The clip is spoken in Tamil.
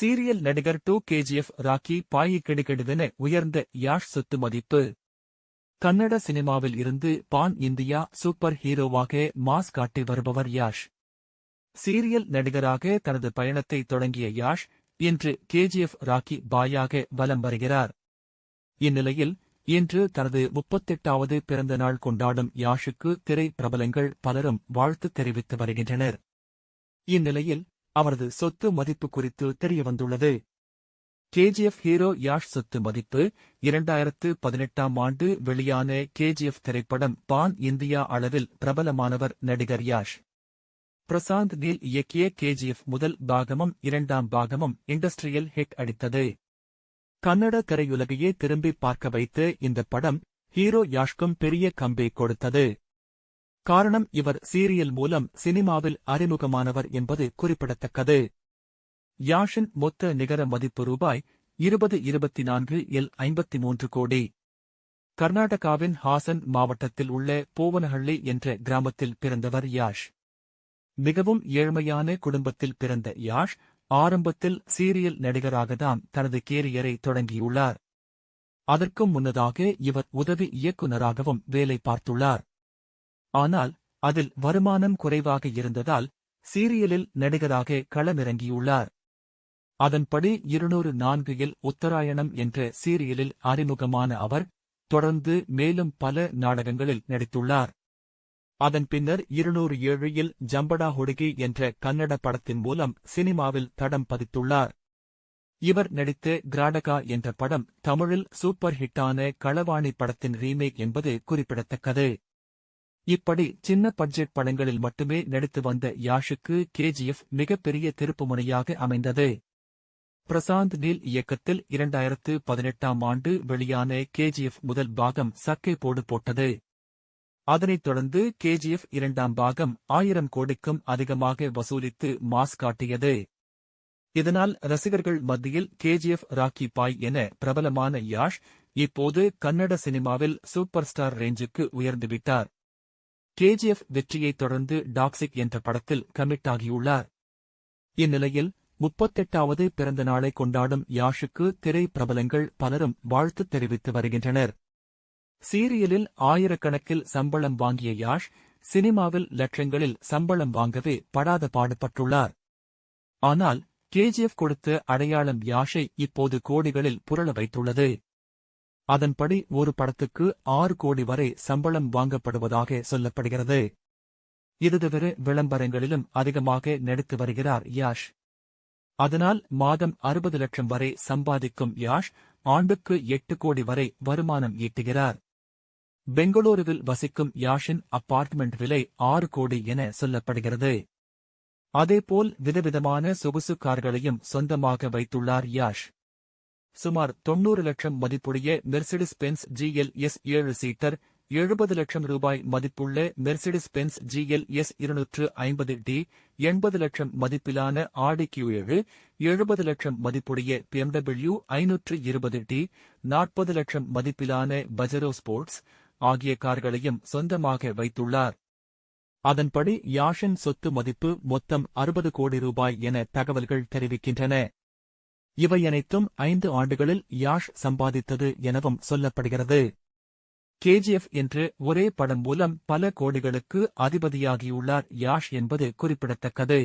சீரியல் நடிகர் டூ கேஜிஎஃப் ராக்கி பாயி கெடுகெடுவென உயர்ந்த யாஷ் சொத்து மதிப்பு. கன்னட சினிமாவில் இருந்து பான் இந்தியா சூப்பர் ஹீரோவாக மாஸ் காட்டி வருபவர் யாஷ். சீரியல் நடிகராக தனது பயணத்தை தொடங்கிய யாஷ் இன்று கேஜிஎஃப் ராக்கி பாயாக வலம் வருகிறார். இந்நிலையில் இன்று தனது முப்பத்தெட்டாவது பிறந்த நாள் கொண்டாடும் யாஷுக்கு திரை பிரபலங்கள் பலரும் வாழ்த்து தெரிவித்து வருகின்றனர். இந்நிலையில் அவரது சொத்து மதிப்பு குறித்து தெரியவந்துள்ளது. கேஜிஎஃப் ஹீரோ யாஷ் சொத்து மதிப்பு இரண்டாயிரத்து பதினெட்டாம் ஆண்டு வெளியான கேஜிஎஃப் திரைப்படம் பான் இந்தியா அளவில் பிரபலமானவர் நடிகர் யாஷ். பிரசாந்த் நீல் இயக்கிய கேஜிஎஃப் முதல் பாகமும் இரண்டாம் பாகமும் இண்டஸ்ட்ரியல் ஹிட் அடித்தது. கன்னட திரையுலகையே திரும்பி பார்க்க வைத்து இந்த படம் ஹீரோ யாஷ்கும் பெரிய கம்பி கொடுத்தது. காரணம் இவர் சீரியல் மூலம் சினிமாவில் அறிமுகமானவர் என்பது குறிப்பிடத்தக்கது. யாஷின் மொத்த நிகர மதிப்பு ரூபாய் இருபது இருபத்தி நான்கு எல் ஐம்பத்தி மூன்று கோடி. கர்நாடகாவின் ஹாசன் மாவட்டத்தில் உள்ள பூவனஹள்ளி என்ற கிராமத்தில் பிறந்தவர் யாஷ். மிகவும் ஏழ்மையான குடும்பத்தில் பிறந்த யாஷ் ஆரம்பத்தில் சீரியல் நடிகராகத்தான் தனது கேரியரை தொடங்கியுள்ளார். அதற்கும் முன்னதாக இவர் உதவி இயக்குநராகவும் வேலை பார்த்துள்ளார். ஆனால் அதில் வருமானம் குறைவாக இருந்ததால் சீரியலில் நடிகராக களமிறங்கியுள்ளார். அதன்படி இருநூறு நான்கில் உத்தராயணம் என்ற சீரியலில் அறிமுகமான அவர் தொடர்ந்து மேலும் பல நாடகங்களில் நடித்துள்ளார். அதன் பின்னர் இருநூறு ஏழில் ஜம்படா ஹொடுகி என்ற கன்னட படத்தின் மூலம் சினிமாவில் தடம் பதித்துள்ளார். இவர் நடித்த கிராடகா என்ற படம் தமிழில் சூப்பர் ஹிட்டான களவாணி படத்தின் ரீமேக் என்பது குறிப்பிடத்தக்கது. இப்படி சின்ன பட்ஜெட் படங்களில் மட்டுமே நடித்து வந்த யாஷுக்கு கேஜிஎஃப் மிகப்பெரிய திருப்புமுனையாக அமைந்தது. பிரசாந்த் நீல் இயக்கத்தில் இரண்டாயிரத்து பதினெட்டாம் ஆண்டு வெளியான கேஜிஎஃப் முதல் பாகம் சக்கை போடு போட்டது. அதனைத் தொடர்ந்து கேஜிஎஃப் இரண்டாம் பாகம் ஆயிரம் கோடிக்கும் அதிகமாக வசூலித்து மாஸ் காட்டியது. இதனால் ரசிகர்கள் மத்தியில் கேஜிஎஃப் ராக்கி பாய் என பிரபலமான யாஷ் இப்போது கன்னட சினிமாவில் சூப்பர் ஸ்டார் ரேஞ்சுக்கு உயர்ந்துவிட்டார் கேஜிஎஃப் வெற்றியைத் தொடர்ந்து டாக்ஸிக் என்ற படத்தில் கமிட் ஆகியுள்ளார். இந்நிலையில் முப்பத்தெட்டாவது பிறந்த நாளை கொண்டாடும் யாஷுக்கு திரை பிரபலங்கள் பலரும் வாழ்த்து தெரிவித்து வருகின்றனர். சீரியலில் ஆயிரக்கணக்கில் சம்பளம் வாங்கிய யாஷ் சினிமாவில் லட்சங்களில் சம்பளம் வாங்கவே படாத பாடுபட்டுள்ளார். ஆனால் கேஜிஎஃப் கொடுத்த அடையாளம் யாஷை இப்போது கோடிகளில் புரள வைத்துள்ளது. அதன்படி ஒரு படத்துக்கு ஆறு கோடி வரை சம்பளம் வாங்கப்படுவதாக சொல்லப்படுகிறது. இது தவிர விளம்பரங்களிலும் அதிகமாக நடித்து வருகிறார் யாஷ். அதனால் மாதம் அறுபது லட்சம் வரை சம்பாதிக்கும் யாஷ் ஆண்டுக்கு எட்டு கோடி வரை வருமானம் ஈட்டுகிறார். பெங்களூருவில் வசிக்கும் யாஷின் அப்பார்ட்மெண்ட் விலை ஆறு கோடி என சொல்லப்படுகிறது. அதேபோல் விதவிதமான சொகுசு கார்களையும் சொந்தமாக வைத்துள்ளார் யாஷ். சுமார் தொன்னூறு லட்சம் மதிப்புடைய மெர்சிடிஸ் பென்ஸ் ஜிஎல் எஸ் ஏழு சீட்டர் எழுபது லட்சம் ரூபாய் மதிப்புள்ள மெர்சிடிஸ் பென்ஸ் ஜிஎல் எஸ் இருநூற்று ஐம்பது டி எண்பது லட்சம் மதிப்பிலான ஆடி கியூ ஏழு எழுபது லட்சம் மதிப்புடைய பிஎம்டபிள்யூ ஐநூற்று இருபது டி நாற்பது லட்சம் மதிப்பிலான பஜரோ ஸ்போர்ட்ஸ் ஆகிய கார்களையும் சொந்தமாக வைத்துள்ளார். அதன்படி யாஷின் சொத்து மதிப்பு மொத்தம் அறுபது கோடி ரூபாய் என தகவல்கள் தெரிவிக்கின்றன. இவை அனைத்தும் ஐந்து ஆண்டுகளில் யாஷ் சம்பாதித்தது எனவும் சொல்லப்படுகிறது. கேஜிஎஃப் என்று ஒரே படம் மூலம் பல கோடிகளுக்கு அதிபதியாகியுள்ளார் யாஷ் என்பது குறிப்பிடத்தக்கது.